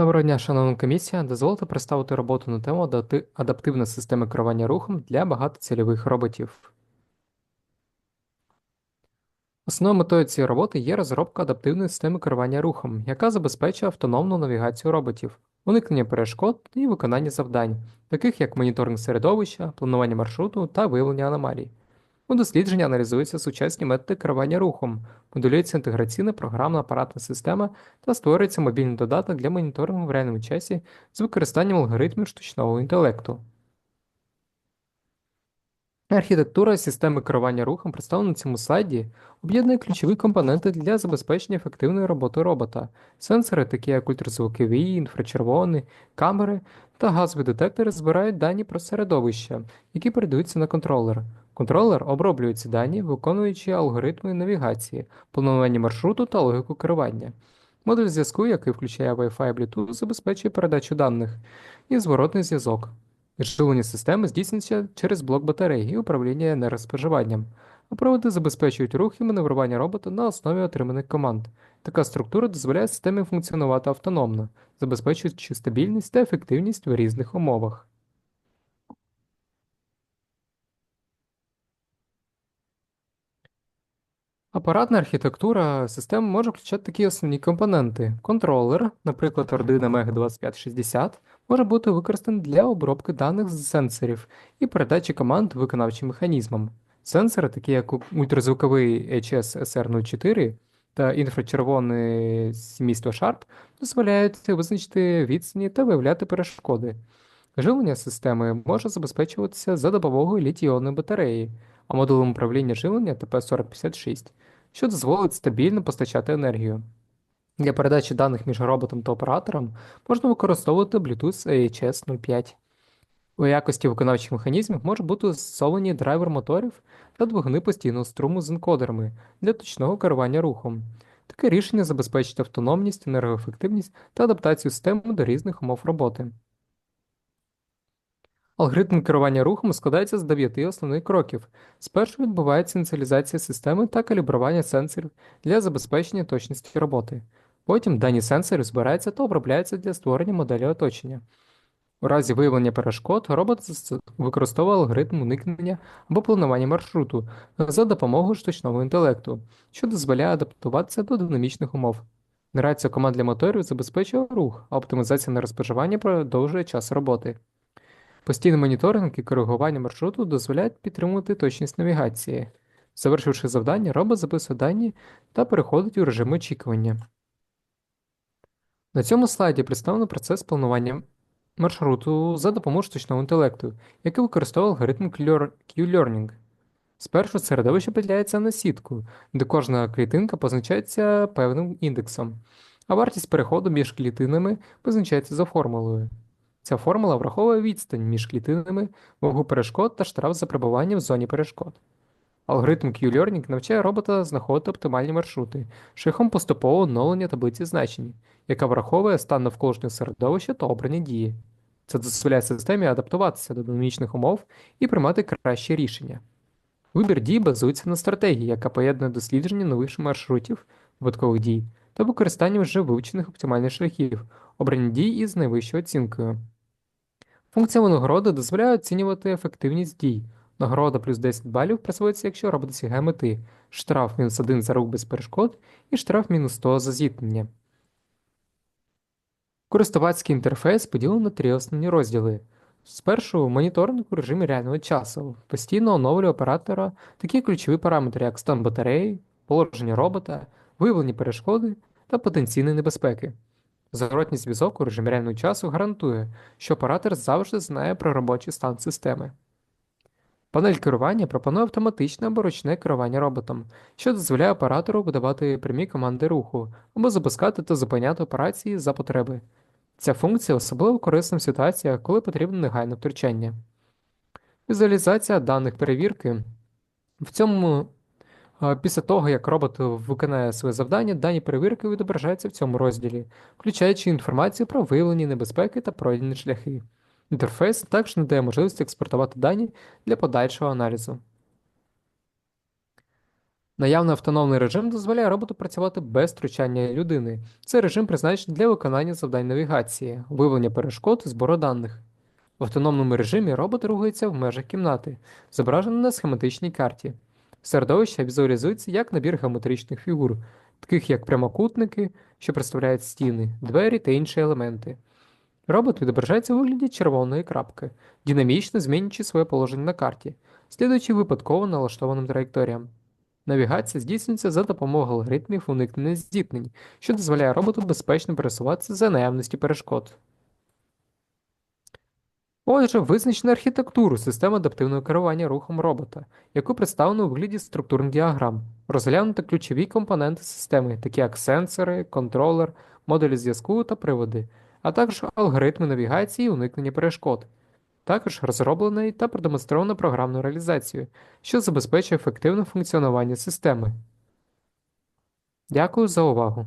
Доброго дня, шановна комісія. Дозвольте представити роботу на тему «Адапти- адаптивна система керування рухом для багатоцільових роботів. Основною метою цієї роботи є розробка адаптивної системи керування рухом, яка забезпечує автономну навігацію роботів, уникнення перешкод і виконання завдань, таких як моніторинг середовища, планування маршруту та виявлення аномалій. У дослідженні аналізуються сучасні методи керування рухом, моделюється інтеграційна програмна апаратна система та створюється мобільний додаток для моніторингу в реальному часі з використанням алгоритмів штучного інтелекту. Архітектура системи керування рухом, представлена на цьому слайді, об'єднує ключові компоненти для забезпечення ефективної роботи робота, сенсори, такі як ультразвукові, інфрачервоні, камери та газові детектори збирають дані про середовище, які передаються на контролер. Контролер оброблює ці дані, виконуючи алгоритми навігації, планування маршруту та логіку керування. Модуль зв'язку, який включає Wi-Fi Bluetooth, забезпечує передачу даних і зворотний зв'язок. Живлення системи здійснюється через блок батареї і управління енергоспоживанням, а проводи забезпечують рух і маневрування робота на основі отриманих команд. Така структура дозволяє системі функціонувати автономно, забезпечуючи стабільність та ефективність в різних умовах. Апаратна архітектура системи може включати такі основні компоненти. Контролер, наприклад, Arduino MEG 2560, може бути використаний для обробки даних з сенсорів і передачі команд виконавчим механізмам. Сенсори, такі як ультразвуковий HS SR04 та інфрачервоне сімейство Sharp, дозволяють визначити відстані та виявляти перешкоди. Живлення системи може забезпечуватися за допомогою літій-іонної батареї, а модулем управління живлення TP4056, що дозволить стабільно постачати енергію. Для передачі даних між роботом та оператором можна використовувати Bluetooth AHS 05. У якості виконавчих механізмів може бути застосовані драйвер моторів та двигуни постійного струму з енкодерами для точного керування рухом. Таке рішення забезпечить автономність, енергоефективність та адаптацію системи до різних умов роботи. Алгоритм керування рухом складається з дев'яти основних кроків. Спершу відбувається ініціалізація системи та калібрування сенсорів для забезпечення точності роботи. Потім дані сенсорів збираються та обробляються для створення моделі оточення. У разі виявлення перешкод робот використовує алгоритм уникнення або планування маршруту за допомогою штучного інтелекту, що дозволяє адаптуватися до динамічних умов. Генерація команд для моторів забезпечує рух, а оптимізація на розпоживання продовжує час роботи. Постійний моніторинг і коригування маршруту дозволяють підтримувати точність навігації. Завершивши завдання, робот записує дані та переходить у режим очікування. На цьому слайді представлено процес планування маршруту за допомогою штучного інтелекту, який використовує алгоритм Q-Learning. Спершу середовище поділяється на сітку, де кожна клітинка позначається певним індексом, а вартість переходу між клітинами позначається за формулою. Ця формула враховує відстань між клітинами, вагу перешкод та штраф за перебування в зоні перешкод. Алгоритм Q-Learning навчає робота знаходити оптимальні маршрути шляхом поступового оновлення таблиці значень, яка враховує стан навколишнього середовища та обрані дії. Це дозволяє системі адаптуватися до динамічних умов і приймати кращі рішення. Вибір дій базується на стратегії, яка поєднує дослідження нових маршрутів випадкових дій та використання вже вивчених оптимальних шляхів, обрані дій із найвищою оцінкою. Функція винагороди дозволяє оцінювати ефективність дій. Нагорода плюс 10 балів присвоїться, якщо робот досягає мети, штраф мінус 1 за рух без перешкод і штраф мінус 100 за зіткнення. Користувацький інтерфейс поділений на три основні розділи. Спершу моніторинг у режимі реального часу, постійно оновлює оператора такі ключові параметри, як стан батареї, положення робота, виявлені перешкоди та потенційні небезпеки. Зворотній зв'язок у режимі реального часу гарантує, що оператор завжди знає про робочий стан системи. Панель керування пропонує автоматичне або ручне керування роботом, що дозволяє оператору видавати прямі команди руху або запускати та зупиняти операції за потреби. Ця функція особливо корисна в ситуаціях, коли потрібно негайне втручання. Візуалізація даних перевірки. В цьому Після того, як робот виконає своє завдання, дані перевірки відображаються в цьому розділі, включаючи інформацію про виявлені небезпеки та пройдені шляхи. Інтерфейс також надає можливість експортувати дані для подальшого аналізу. Наявний автономний режим дозволяє роботу працювати без втручання людини. Це режим призначений для виконання завдань навігації, виявлення перешкод збору даних. В автономному режимі робот рухається в межах кімнати, зображений на схематичній карті. Середовище візуалізується як набір геометричних фігур, таких як прямокутники, що представляють стіни, двері та інші елементи. Робот відображається у вигляді червоної крапки, динамічно змінюючи своє положення на карті, слідуючи випадково налаштованим траєкторіям. Навігація здійснюється за допомогою алгоритмів уникнення зіткнень, що дозволяє роботу безпечно пересуватися за наявності перешкод. Отже, визначено архітектуру системи адаптивного керування рухом робота, яку представлено у вигляді структурних діаграм, розглянуто ключові компоненти системи, такі як сенсори, контролер, модулі зв'язку та приводи, а також алгоритми навігації і уникнення перешкод. Також розроблено та продемонстровано програмну реалізацію, що забезпечує ефективне функціонування системи. Дякую за увагу!